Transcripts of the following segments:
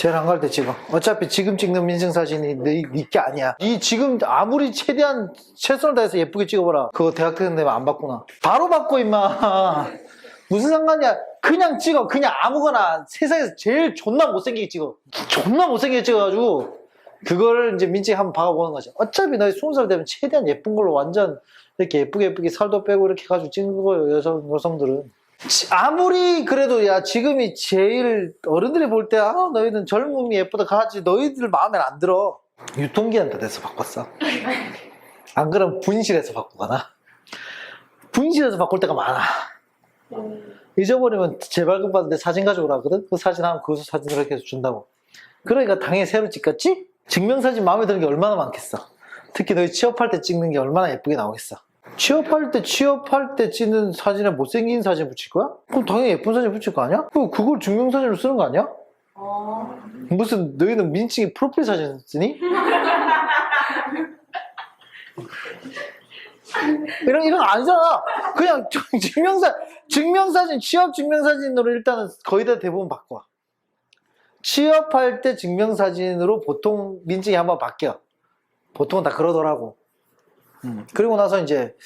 제일 안 갈 때 찍어. 어차피 지금 찍는 민증사진이 네게 아니야. 이 지금 아무리 최대한 최선을 다해서 예쁘게 찍어봐라. 그거 대학 되는 데면 안 받구나. 바로 받고 임마. 무슨 상관이야. 그냥 찍어. 그냥 아무거나 세상에서 제일 존나 못생기게 찍어. 존나 못생기게 찍어가지고 그거를 이제 민증 한번 박아보는 거죠. 어차피 너희 스무 살 되면 최대한 예쁜 걸로 완전 이렇게 예쁘게 예쁘게 살도 빼고 이렇게 해가지고 찍는 거예요. 여성, 여성들은. 지- 아무리 그래도 야 지금이 제일 어른들이 볼 때 아 너희는 젊음이 예쁘다 하지. 너희들 마음에 안 들어. 유통기한 다 돼서 바꿨어. 안 그러면 분실해서 바꾸거나. 분실해서 바꿀 때가 많아. 잊어버리면 재발급 받는데 사진 가져오라 하거든? 그 사진 하면 그 이렇게 해서 준다고. 그러니까 당연히 새로 찍겠지? 증명사진 마음에 드는 게 얼마나 많겠어. 특히 너희 취업할 때 찍는 게 얼마나 예쁘게 나오겠어 취업할 때 취업할 때 찍는 사진에 못생긴 사진 붙일 거야? 그럼 당연히 예쁜 사진 붙일 거 아니야? 그럼 그걸 증명사진으로 쓰는 거 아니야? 어. 무슨 너희는 민증이 프로필 사진 쓰니? 이런 이런 거 아니잖아. 그냥 증- 증명사 증명사진 취업 증명사진으로 일단은 거의 다 대부분 바꿔. 취업할 때 증명사진으로 보통 민증이 한번 바뀌어. 보통은 다 그러더라고. 음, 그리고 나서 이제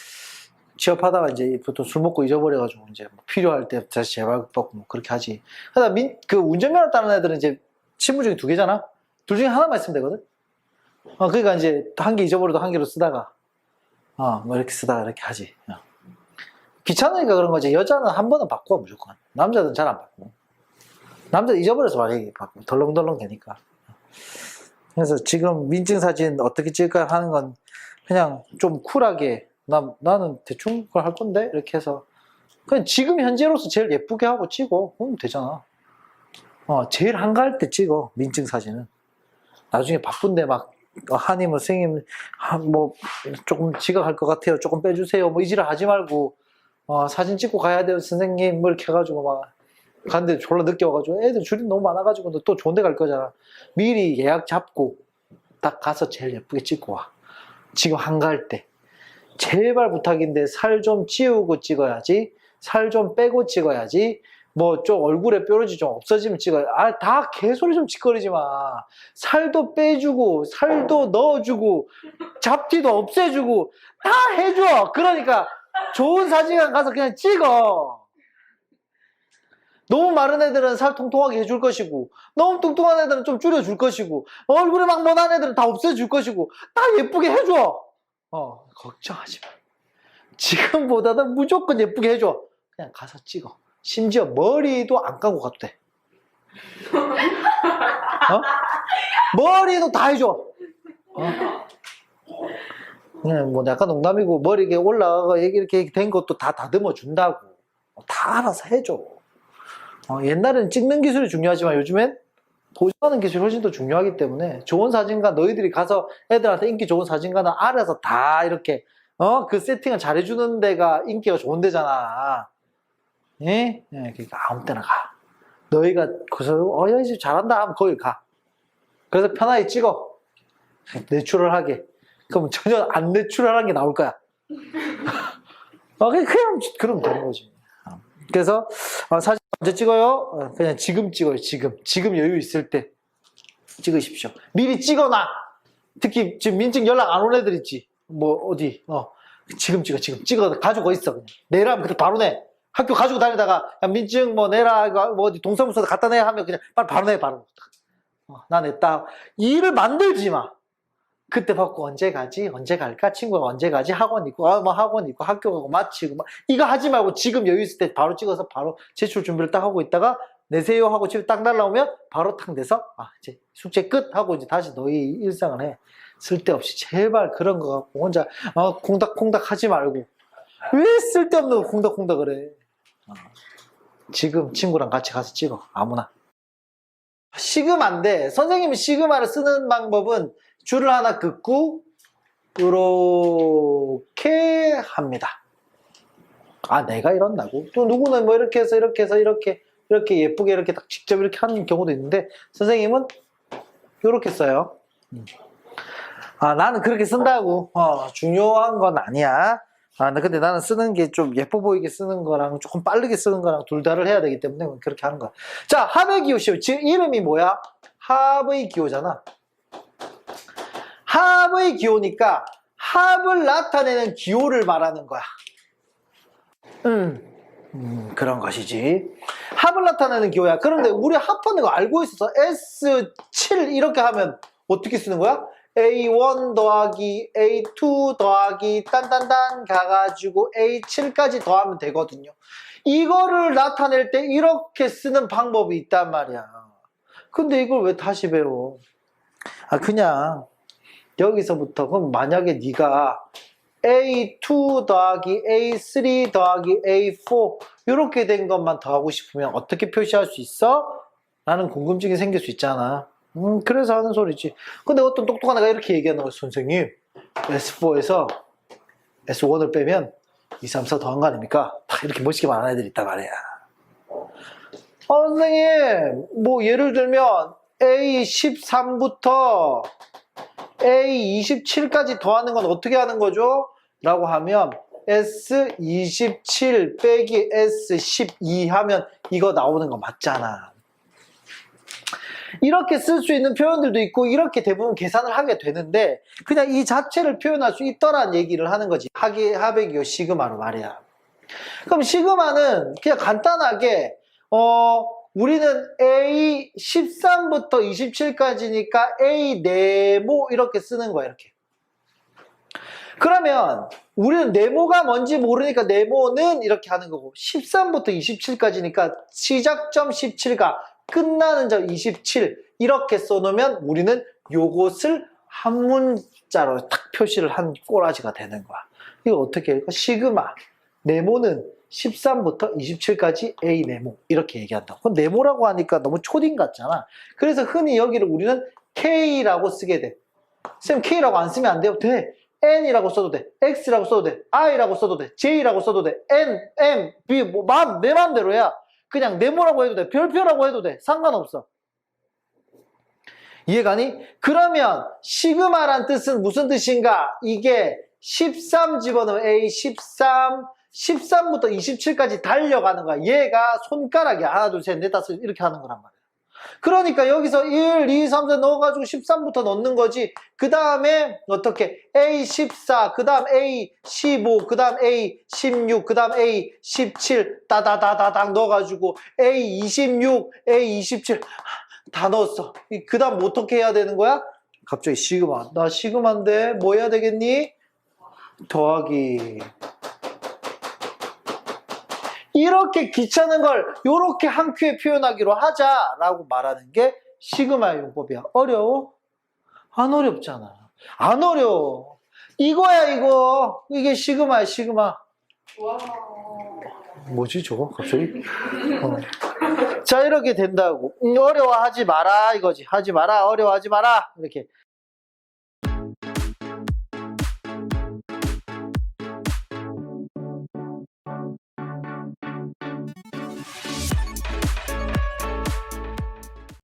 취업하다가 이제 보통 술 먹고 잊어버려가지고 이제 뭐 필요할 때 다시 재발급받고 뭐 그렇게 하지. 하다 민, 그 운전면허 따는 애들은 이제 신분증이 두 개잖아? 둘 중에 하나만 있으면 되거든? 어, 그러니까 이제 한 개 잊어버려도 한 개로 쓰다가, 어, 뭐 이렇게 쓰다가 이렇게 하지. 어. 귀찮으니까 그런 거지. 여자는 한 번은 바꿔, 무조건. 남자는 잘안 바꿔. 남자 잊어버려서 바꿔. 덜렁덜렁 되니까. 그래서 지금 민증 사진 어떻게 찍을까 하는 건 그냥 좀 쿨하게, 나, 나는 대충 그걸 할 건데? 이렇게 해서. 그냥 지금 현재로서 제일 예쁘게 하고 찍어. 그러면 되잖아. 어, 제일 한가할 때 찍어, 민증 사진은. 나중에 바쁜데 막, 어, 한이 뭐, 선생님, 아, 뭐, 조금 지각할 것 같아요. 조금 빼주세요. 뭐, 이지를 하지 말고, 어, 사진 찍고 가야 돼요, 선생님. 뭐, 이렇게 해가지고 막, 갔는데 졸라 늦게 와가지고, 애들 줄이 너무 많아가지고, 너또 좋은 데 갈 거잖아. 미리 예약 잡고, 딱 가서 제일 예쁘게 찍고 와. 지금 한가할 때. 제발 부탁인데, 살 좀 찌우고 찍어야지. 살 좀 빼고 찍어야지. 뭐 좀 얼굴에 뾰루지 좀 없어지면 찍어요. 아, 다 개소리 좀 짓거리지 마. 살도 빼주고, 살도 넣어주고, 잡티도 없애주고, 다 해줘. 그러니까 좋은 사진관 가서 그냥 찍어. 너무 마른 애들은 살 통통하게 해줄 것이고, 너무 뚱뚱한 애들은 좀 줄여줄 것이고, 얼굴에 막 못한 애들은 다 없애줄 것이고, 다 예쁘게 해줘. 어, 걱정하지 마. 지금보다는 무조건 예쁘게 해줘. 그냥 가서 찍어. 심지어 머리도 안 감고 가도 돼. 어? 머리도 다 해줘. 어? 뭐 약간 농담이고 머리 이렇게 올라가고 이렇게 된 것도 다 다듬어 준다고. 다 알아서 해줘. 어, 옛날에는 찍는 기술이 중요하지만 요즘엔 보정하는 기술이 훨씬 더 중요하기 때문에 좋은 사진가 너희들이 가서 애들한테 인기 좋은 사진가는 알아서 다 이렇게 어 그 세팅을 잘해주는 데가 인기가 좋은 데잖아. 예? 예, 그러니까 아무 때나 가. 너희가 그래서 어, 야, 이 잘한다 하면 거기 가. 그래서 편하게 찍어. 내추럴하게. 그럼 전혀 안 내추럴한 게 나올 거야. 어, 그냥, 그러면 되는 거지. 어. 그래서 어, 사진 언제 찍어요? 어, 그냥 지금 찍어요. 지금. 지금 여유 있을 때 찍으십시오. 미리 찍어놔. 특히 지금 민증 연락 안 온 애들 있지. 뭐 어디? 어 지금 찍어. 지금 찍어 가지고 있어. 그냥. 내라면 그때 바로 내. 학교 가지고 다니다가 야, 민증 뭐 내라 뭐 어디 동사무소 갖다 내 하면 그냥 빨리 바로 내 바로 어, 나 냈다 일을 만들지 마 그때 받고 언제 가지? 언제 갈까? 친구가 언제 가지? 학원 있고 아 뭐 학원 있고 학교 가고 마치고 막 이거 하지 말고 지금 여유 있을 때 바로 찍어서 바로 제출 준비를 딱 하고 있다가 내세요 하고 집에 딱 날라오면 바로 탁 내서 아 이제 숙제 끝 하고 이제 다시 너희 일상을 해. 쓸데없이 제발 그런 거 갖고 혼자 어, 콩닥콩닥 하지 말고. 왜 쓸데없는 거 콩닥콩닥 그래? 어. 지금 친구랑 같이 가서 찍어. 아무나. 안돼 선생님이 시그마를 쓰는 방법은 줄을 하나 긋고 이렇게 합니다 아 내가 이런다고 또 누구는 뭐 이렇게 해서 이렇게 해서 이렇게 이렇게 예쁘게 이렇게 딱 직접 이렇게 하는 경우도 있는데 선생님은 이렇게 써요 음. 아 나는 그렇게 쓴다고 어, 중요한 건 아니야 아, 나 근데 나는 쓰는 게 좀 예뻐 보이게 쓰는 거랑 조금 빠르게 쓰는 거랑 둘 다를 해야 되기 때문에 그렇게 하는 거야. 자, 합의 기호 시오. 지금 이름이 뭐야? 합의 기호잖아. 합의 기호니까 합을 나타내는 기호를 말하는 거야. 음, 음, 그런 것이지. 합을 나타내는 기호야. 그런데 우리 합하는 거 알고 있어서 S7 이렇게 하면 어떻게 쓰는 거야? A1 더하기 A2 더하기 딴딴딴 가가지고 A7까지 더하면 되거든요. 이거를 나타낼 때 이렇게 쓰는 방법이 있단 말이야. 근데 이걸 왜 다시 배워? 아 그냥 여기서부터 그럼 만약에 네가 A2 더하기 A3 더하기 A4 이렇게 된 것만 더하고 싶으면 어떻게 표시할 수 있어? 라는 궁금증이 생길 수 있잖아. 음, 그래서 하는 소리지. 근데 어떤 똑똑한 애가 이렇게 얘기하는 거야, 선생님. S4에서 S1을 빼면 2, 3, 4 더한 거 아닙니까? 딱 이렇게 멋있게 말하는 애들이 있단 말이야. 어, 선생님, 뭐 예를 들면 A13부터 A27까지 더하는 건 어떻게 하는 거죠? 라고 하면 S27 빼기 S12 하면 이거 나오는 거 맞잖아. 이렇게 쓸 수 있는 표현들도 있고 이렇게 대부분 계산을 하게 되는데 그냥 이 자체를 표현할 수 있더란 얘기를 하는 거지. 하기 하백이요 시그마로 말이야. 그럼 시그마는 그냥 간단하게 어 우리는 A 13부터 27까지니까 A 네모 이렇게 쓰는 거야 이렇게. 그러면 우리는 네모가 뭔지 모르니까 네모는 이렇게 하는 거고 13부터 27까지니까 시작점 17과 끝나는 점 27 이렇게 써놓으면 우리는 요것을 한 문자로 딱 표시를 한 꼬라지가 되는 거야. 이거 어떻게 할까? 시그마 네모는 13부터 27까지 A 네모 이렇게 얘기한다. 그럼 네모라고 하니까 너무 초딩 같잖아. 그래서 흔히 여기를 우리는 K라고 쓰게 돼. 쌤 K라고 안 쓰면 안 돼요? 돼. N이라고 써도 돼. X라고 써도 돼. I라고 써도 돼. J라고 써도 돼. N, M, B 뭐 마음 내 마음대로야. 그냥 네모라고 해도 돼. 별표라고 해도 돼. 상관없어. 이해가니? 그러면 시그마란 뜻은 무슨 뜻인가? 이게 13 집어넣으면 A 13, 13부터 27까지 달려가는 거야. 얘가 손가락이야. 하나, 둘, 셋, 넷, 다섯 이렇게 하는 거란 말이야. 그러니까 여기서 1, 2, 3, 4 넣어가지고 13부터 넣는 거지. 그 다음에 어떻게? A14, 그 다음 A15, 그 다음 A16, 그 다음 A17, 따다다다닥 넣어가지고 A26, A27 다 넣었어. 그 다음 어떻게 해야 되는 거야? 갑자기 시그마. 나 시그마인데 뭐 해야 되겠니? 더하기. 이렇게 귀찮은 걸 이렇게 한 큐에 표현하기로 하자라고 말하는 게 시그마 용법이야. 어려워? 안 어렵잖아. 안 어려워. 이거야 이거. 이게 시그마야 시그마. 와. 뭐지 저거 갑자기? 어. 자 이렇게 된다고. 음, 어려워하지 마라 이거지. 하지 마라 어려워하지 마라 이렇게.